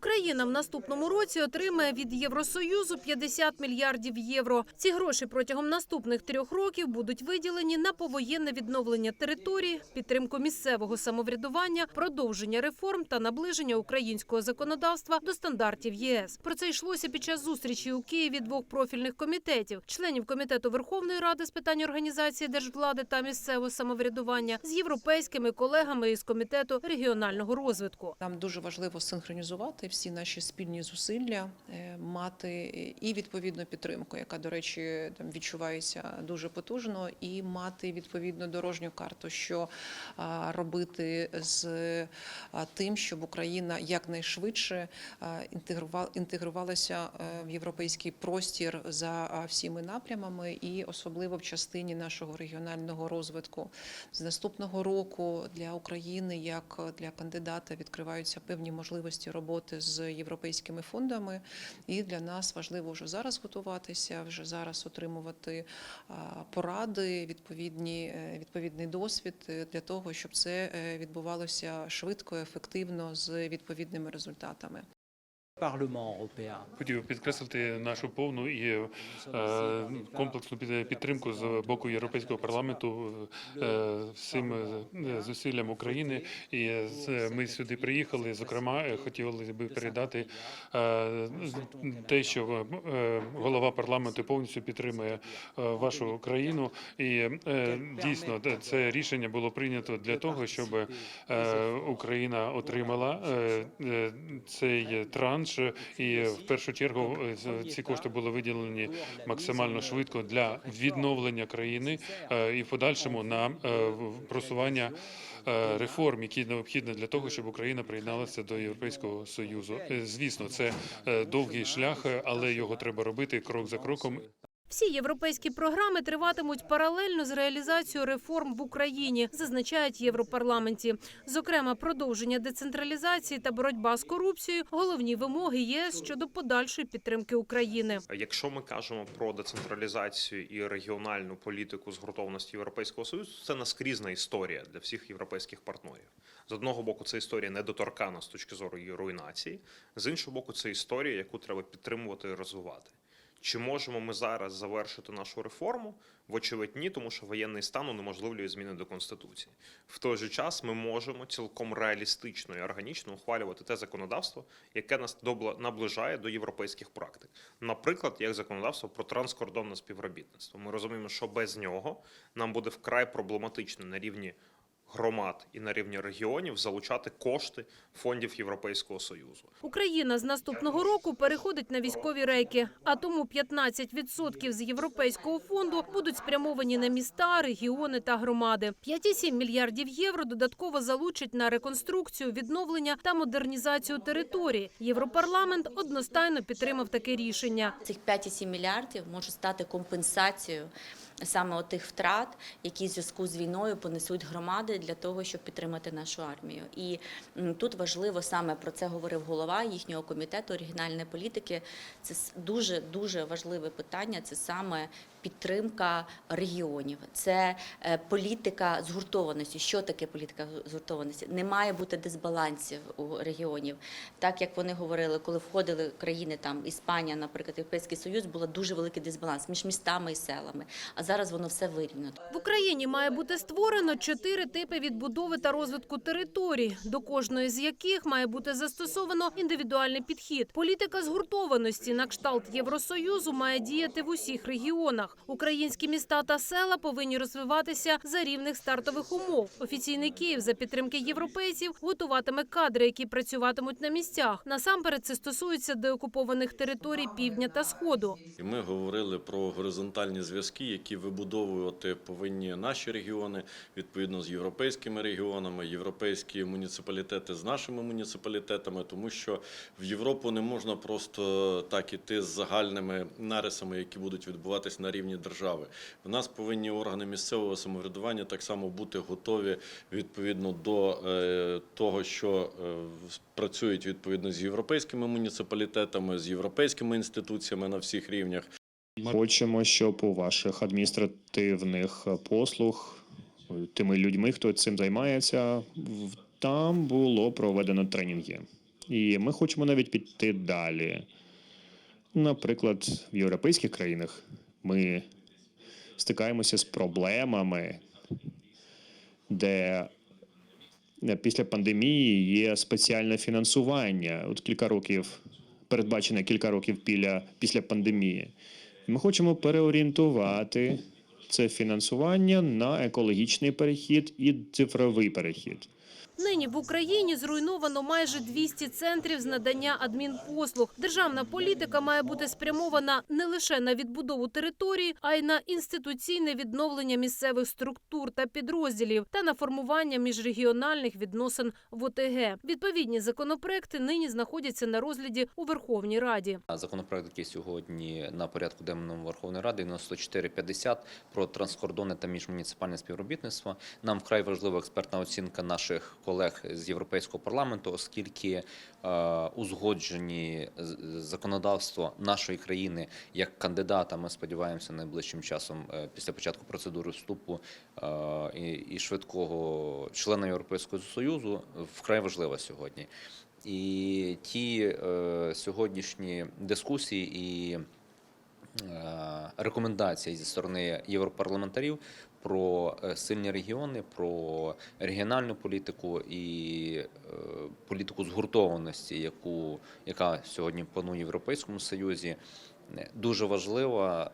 Україна в наступному році отримає від Євросоюзу 50 мільярдів євро. Ці гроші протягом наступних трьох років будуть виділені на повоєнне відновлення території, підтримку місцевого самоврядування, продовження реформ та наближення українського законодавства до стандартів ЄС. Про це йшлося під час зустрічі у Києві двох профільних комітетів: членів комітету Верховної Ради з питань організації держвлади та місцевого самоврядування з європейськими колегами із комітету регіонального розвитку. Нам дуже важливо синхронізувати всі наші спільні зусилля, е, мати і відповідну підтримку, яка, до речі, там відчувається дуже потужно, і мати відповідну дорожню карту, що робити з тим, щоб Україна якнайшвидше інтегрувалася е, в європейський простір за всіми напрямами, і особливо в частині нашого регіонального розвитку. З наступного року для України, як для кандидата, відкриваються певні можливості роботи з європейськими фондами. І для нас важливо вже зараз готуватися, вже зараз отримувати поради, відповідні, е, відповідний досвід е, для того, щоб це е, відбувалося швидко, ефективно з відповідними результатами. Хотів підкреслити нашу повну і е, комплексну під- підтримку з боку Європейського парламенту е, всім е, зусиллям України. І з- ми сюди приїхали. Зокрема, е, хотіли би передати е, те, що е, голова парламенту повністю підтримує е, вашу країну. І е, дійсно це рішення було прийнято для того, щоб е, Україна отримала е, е, цей транш, і в першу чергу е, ці кошти були виділені максимально швидко для відновлення країни е, і в подальшому на е, просування. Реформ, які необхідні для того, щоб Україна приєдналася до Європейського союзу. Звісно, це довгий шлях, але його треба робити крок за кроком. Всі європейські програми триватимуть паралельно з реалізацією реформ в Україні, зазначають Європарламенті. Зокрема, продовження децентралізації та боротьба з корупцією – головні вимоги ЄС щодо подальшої підтримки України. Якщо ми кажемо про децентралізацію і регіональну політику згуртованості Європейського союзу, це наскрізна історія для всіх європейських партнерів. З одного боку, це історія недоторкана з точки зору її руйнації, з іншого боку, це історія, яку треба підтримувати і розвивати. Чи можемо ми зараз завершити нашу реформу? Вочевидь, ні, тому що воєнний стан унеможливлює зміни до конституції. В той же час ми можемо цілком реалістично і органічно ухвалювати те законодавство, яке нас наближає до європейських практик. Наприклад, як законодавство про транскордонне співробітництво. Ми розуміємо, що без нього нам буде вкрай проблематично на рівні громад і на рівні регіонів залучати кошти фондів Європейського союзу. Україна з наступного року переходить на військові рейки, а тому 15% з європейського фонду будуть спрямовані на міста, регіони та громади. 5,7 мільярдів євро додатково залучать на реконструкцію, відновлення та модернізацію території. Європарламент одностайно підтримав таке рішення. Цих 5,7 мільярдів можуть стати компенсацією саме тих втрат, які в зв'язку з війною понесуть громади для того, щоб підтримати нашу армію. І тут важливо саме про це говорив голова їхнього комітету оригінальної політики. Це дуже дуже важливе питання. Це саме підтримка регіонів, це е, політика згуртованості. Що таке політика згуртованості? Не має бути дисбалансів у регіонів. Так як вони говорили, коли входили країни там Іспанія, наприклад, Європейський Союз, був дуже великий дисбаланс між містами і селами. А зараз воно все вирівняно. В Україні має бути створено чотири типи відбудови та розвитку територій, до кожної з яких має бути застосовано індивідуальний підхід. Політика згуртованості на кшталт Євросоюзу має діяти в усіх регіонах. Українські міста та села повинні розвиватися за рівних стартових умов. Офіційний Київ за підтримки європейців готуватиме кадри, які працюватимуть на місцях. Насамперед це стосується деокупованих територій півдня та сходу. Ми говорили про горизонтальні зв'язки, які вибудовувати повинні наші регіони відповідно з європейськими регіонами, європейські муніципалітети з нашими муніципалітетами, тому що в Європу не можна просто так іти з загальними нарисами, які будуть відбуватись на рівні держави. В нас повинні органи місцевого самоврядування так само бути готові відповідно до е, того, що е, працюють відповідно з європейськими муніципалітетами, з європейськими інституціями на всіх рівнях. Хочемо, щоб у ваших адміністративних послуг тими людьми, хто цим займається, там було проведено тренінги. І ми хочемо навіть піти далі. Наприклад, в європейських країнах ми стикаємося з проблемами, де е, після пандемії є спеціальне фінансування. От кілька років, передбачене кілька років після, після пандемії. Ми хочемо переорієнтувати це фінансування на екологічний перехід і цифровий перехід. Нині в Україні зруйновано майже 200 центрів з надання адмінпослуг. Державна політика має бути спрямована не лише на відбудову території, а й на інституційне відновлення місцевих структур та підрозділів та на формування міжрегіональних відносин в ОТГ. Відповідні законопроекти нині знаходяться на розгляді у Верховній Раді. Законопроект, який сьогодні на порядку денному Верховної Ради 9450 про транскордонне та міжмуніципальне співробітництво. Нам вкрай важлива експертна оцінка наших колег з Європейського парламенту, оскільки е, узгоджені законодавство нашої країни як кандидата. Ми сподіваємося найближчим часом е, після початку процедури вступу е, і швидкого члена Європейського союзу вкрай важлива сьогодні. І ті е, сьогоднішні дискусії і е, рекомендації зі сторони європарламентарів про е, сильні регіони, про регіональну політику і е, політику згуртованості, яку яка сьогодні панує в Європейському Союзі. Дуже важлива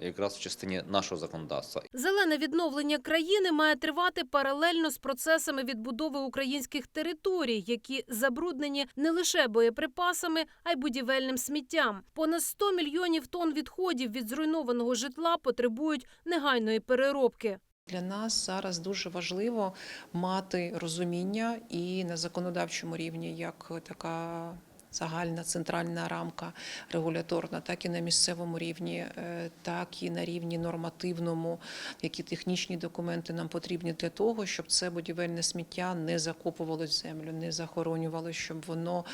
е, якраз в частині нашого законодавства. Зелене відновлення країни має тривати паралельно з процесами відбудови українських територій, які забруднені не лише боєприпасами, а й будівельним сміттям. Понад 100 мільйонів тонн відходів від зруйнованого житла потребують негайної переробки. Для нас зараз дуже важливо мати розуміння і на законодавчому рівні як така. Загальна центральна рамка регуляторна, так і на місцевому рівні, е, так і на рівні нормативному, які технічні документи нам потрібні для того, щоб це будівельне сміття не закопувалось в землю, не захоронювалося, щоб воно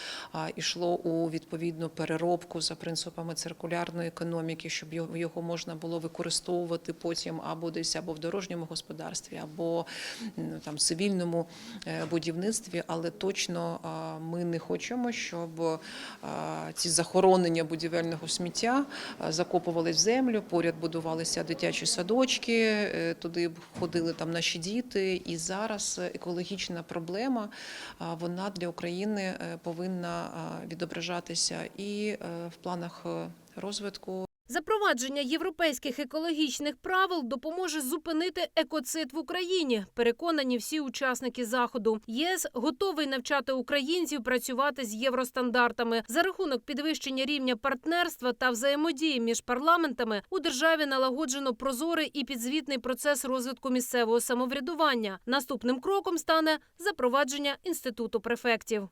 йшло у відповідну переробку за принципами циркулярної економіки, щоб його, можна було використовувати потім або десь або в дорожньому господарстві, або там цивільному е, будівництві. Але точно ми не хочемо, щоб а, ці захоронення будівельного сміття закопували в землю. Поряд будувалися дитячі садочки, е, туди ходили там наші діти. І зараз екологічна проблема вона для України е, повинна відображатися і е, в планах е, розвитку. Запровадження європейських екологічних правил допоможе зупинити екоцид в Україні. Переконані всі учасники заходу. ЄС готовий навчати українців працювати з євростандартами за рахунок підвищення рівня партнерства та взаємодії між парламентами. У державі налагоджено прозорий і підзвітний процес розвитку місцевого самоврядування. Наступним кроком стане запровадження інституту префектів.